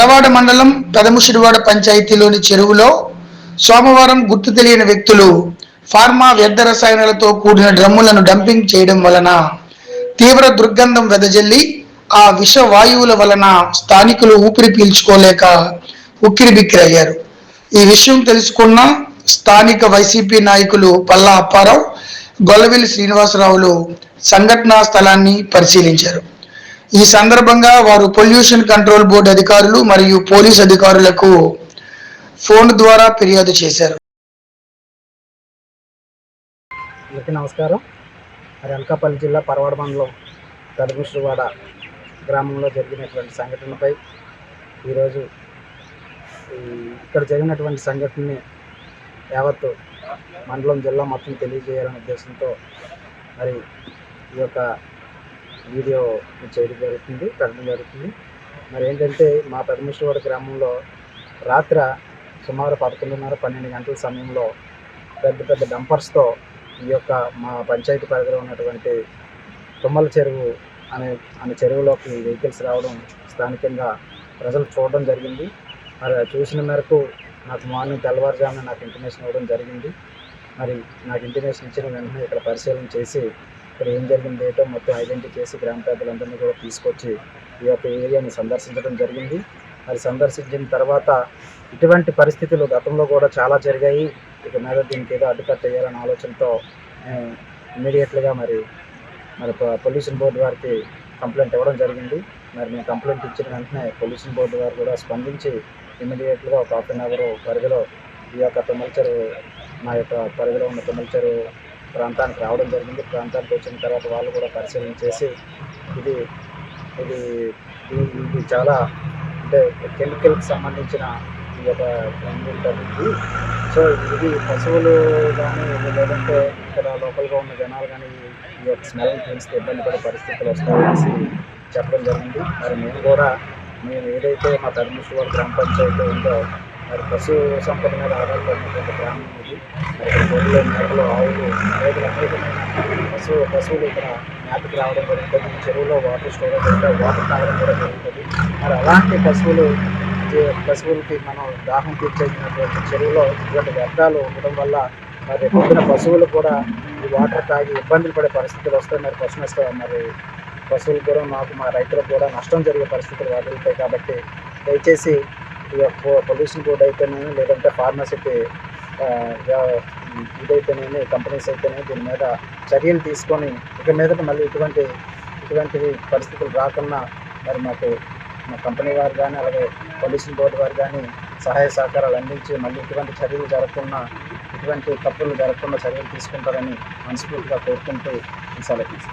పరవాడ మండలం పెదముషిడివాడ పంచాయతీలోని చెరువులో సోమవారం గుర్తు తెలియని వ్యక్తులు ఫార్మా వ్యర్థ రసాయనాలతో కూడిన డ్రమ్ములను డంపింగ్ చేయడం వలన తీవ్ర దుర్గంధం వెదజల్లి ఆ విష వాయువుల వలన స్థానికులు ఊపిరి పీల్చుకోలేక ఉక్కిరిబిక్కిరయ్యారు ఈ విషయం తెలుసుకున్న స్థానిక వైసీపీ నాయకులు పల్లా అప్పారావు గొల్లవెల్లి శ్రీనివాసరావులు సంఘటనా స్థలాన్ని పరిశీలించారు. ఈ సందర్భంగా వారు పొల్యూషన్ కంట్రోల్ బోర్డు అధికారులు మరియు పోలీస్ అధికారులకు ఫోన్ ద్వారా ఫిర్యాదు చేశారు. అందరికీ నమస్కారం. మరి అనకాపల్లి జిల్లా పరవాడ మండలం తడుముసువాడ గ్రామంలో జరిగినటువంటి సంఘటనపై ఈరోజు ఇక్కడ జరిగినటువంటి సంఘటనని యావత్తు మండలం జిల్లా మొత్తం తెలియజేయాలనే ఉద్దేశంతో మరి ఈ యొక్క వీడియో చేయడం జరుగుతుంది పెట్టడం జరుగుతుంది. మరి ఏంటంటే మా పెదముషువాడ గ్రామంలో రాత్ర సుమారు పదకొండున్నర పన్నెండు గంటల సమయంలో పెద్ద పెద్ద డంపర్స్తో ఈ యొక్క మా పంచాయతీ పరిధిలో ఉన్నటువంటి తుమ్మల చెరువు అనే అనే చెరువులోకి వెహికల్స్ రావడం స్థానికంగా ప్రజలు చూడడం జరిగింది. మరి చూసిన మేరకు నాకు మార్నింగ్ తెల్లవారుజామున నాకు ఇంటిమేషన్ ఇవ్వడం జరిగింది. మరి నాకు ఇంటిమేషన్ ఇచ్చిన వెంటనే ఇక్కడ పరిశీలన చేసి ఇక్కడ ఏం జరిగింది ఏంటో మొత్తం ఐడెంటిఫై చేసి గ్రామ పెద్దలందరినీ కూడా తీసుకొచ్చి ఈ యొక్క ఏరియాని సందర్శించడం జరిగింది. మరి సందర్శించిన తర్వాత ఇటువంటి పరిస్థితులు గతంలో కూడా చాలా జరిగాయి. ఇక మీద దీనికి ఏదో అడ్డుకట్ట వేయాలనే ఆలోచనతో ఇమీడియట్లుగా మరి మరి పొల్యూషన్ బోర్డు వారికి కంప్లైంట్ ఇవ్వడం జరిగింది. మరి మేము కంప్లైంట్ ఇచ్చిన వెంటనే పొల్యూషన్ బోర్డు వారు కూడా స్పందించి ఇమీడియట్గా ఒక హాఫ్ అన్ అవర్ పరిధిలో ఈ యొక్క తుమ్మలచెరు మా యొక్క పరిధిలో ఉన్న తుమ్మలచెరు ప్రాంతానికి రావడం జరిగింది. ప్రాంతానికి వచ్చిన తర్వాత వాళ్ళు కూడా పరిశీలన చేసి ఇది ఇది ఇది- చాలా అంటే కెమికల్కి సంబంధించిన ఈ యొక్క ఉంటుంది. సో ఇది పశువులు కానీ లేదంటే ఇక్కడ లోకల్గా ఉన్న జనాలు కానీ ఈ యొక్క స్మెల్ తెలిస్తే ఇబ్బంది పడే పరిస్థితులు వస్తాయనేసి చెప్పడం జరిగింది. మరి మేము కూడా మేము ఏదైతే మా తరుమేశ్వర గ్రామ పంచాయతీ ఉందో మరి పశు సంపద మీద ఆధారపడినటువంటి గ్రామం ఇది. మరి గొర్రెలు మేకలు ఆవులు అనేక అనేకమైన పశువు పశువులు ఇక్కడ మేతకు రావడం జరుగుతుంది. చెరువులో వాటర్ స్టోరేజ్ ఉంటే వాటర్ తాగడం కూడా జరుగుతుంది. మరి అలాంటి పశువులు పశువులకి మనం దాహం తీర్చేసినటువంటి చెరువులో ఇటువంటి వ్యర్థాలు ఉండడం వల్ల మరి పొందిన పశువులు కూడా ఈ వాటర్ తాగి ఇబ్బందులు పడే పరిస్థితులు వస్తాయి. మరి పశు నష్టం మరి పశువులు కూడా మాకు మా రైతులకు కూడా నష్టం జరిగే పరిస్థితులు వాటిల్తాయి కాబట్టి దయచేసి పొల్యూషన్ బోర్డు అయితేనేమి లేదంటే ఫార్మసిటీ ఇదైతేనేమి కంపెనీస్ అయితేనే దీని మీద చర్యలు తీసుకొని ఇక మీదట మళ్ళీ ఇటువంటి ఇటువంటివి పరిస్థితులు రాకుండా మరి మాకు మా కంపెనీ వారు కానీ అలాగే పొల్యూషన్ బోర్డు వారు కానీ సహాయ సహకారాలు అందించి మళ్ళీ ఇటువంటి చర్యలు జరగకుండా ఇటువంటి తప్పులు జరగకుండా చర్యలు తీసుకుంటారని మనస్ఫూర్తిగా కోరుకుంటూ సెలవు.